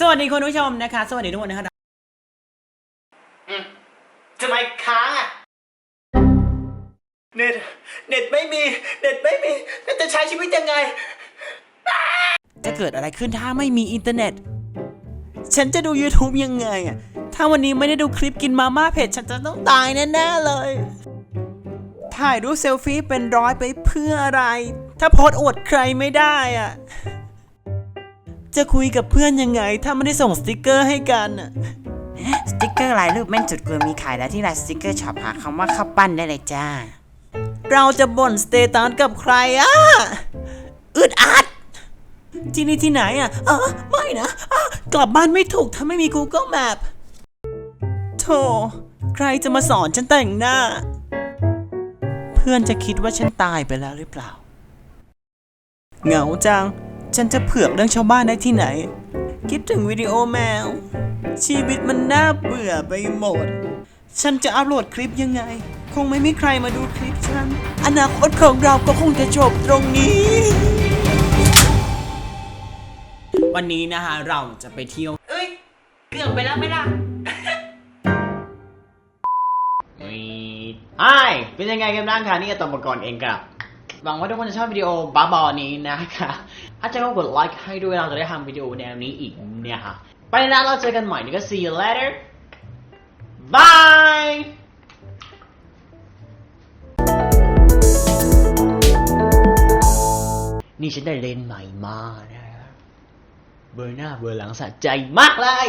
สวัสดีคุณผู้ชมนะคะ สวัสดีทุกคนนะคะอืมทำไมค้างอะ เน็ต เน็ตไม่มี เน็ตไม่มีแล้วจะใช้ชีวิตยังไง จะเกิดอะไรขึ้นถ้าไม่มีอินเทอร์เน็ต ฉันจะดู YouTube ยังไงอะ ถ้าวันนี้ไม่ได้ดูคลิปกินมาม่าเผ็ด ฉันจะต้องตายแน่ๆเลย ถ่ายรูปเซลฟี่เป็นร้อยไปเพื่ออะไร ถ้าโพสต์อวดใครไม่ได้อะ จะคุยกับเพื่อนยังไง ถ้าไม่ได้ส่งสติกเกอร์ให้กันอะสติกเกอร์ลายรูปแม่นจุดเกินมีขายแล้วที่ไลน์สติกเกอร์ช็อปหาคำว่าข้าวปั้นได้เลยจ้า เราจะบ่นสเตตัสกับใครอะอึดอัด ที่นี่ที่ไหนอะเออไม่นะอะกลับบ้านไม่ถูกถ้าไม่มี Google Map โธ่ใครจะมาสอนฉันแต่งหน้า เพื่อนจะคิดว่าฉันตายไปแล้วหรือเปล่า เหงาจัง ฉันจะเผือกเรื่องชาวบ้านได้ที่ไหน คิดถึงวิดีโอแมว ชีวิตมันน่าเบื่อไปหมด ฉันจะอัพโหลดคลิปยังไง คงไม่มีใครมาดูคลิปฉัน อนาคตของเราก็คงจะจบตรงนี้ วันนี้นะฮะเราจะไปเที่ยว เอ้ยเกือบไปแล้วไหมล่ะไอเป็นยังไงกันบ้างคะนี่ก็ตอมกรเองครับ หวังว่าทุกคนจะชอบวิดีโอบ้าบอนี้นะคะถ้าจะก็กดไลค์ให้ด้วยเราจะได้ทำวิดีโอแนวนี้อีกเนี่ยค่ะ ไปแล้วเราเจอกันใหม่นี่ก็ see you later bye นี่ฉันได้เลนใหม่มานะฮะเบอร์หน้าเบอร์หลังสะใจมากเลย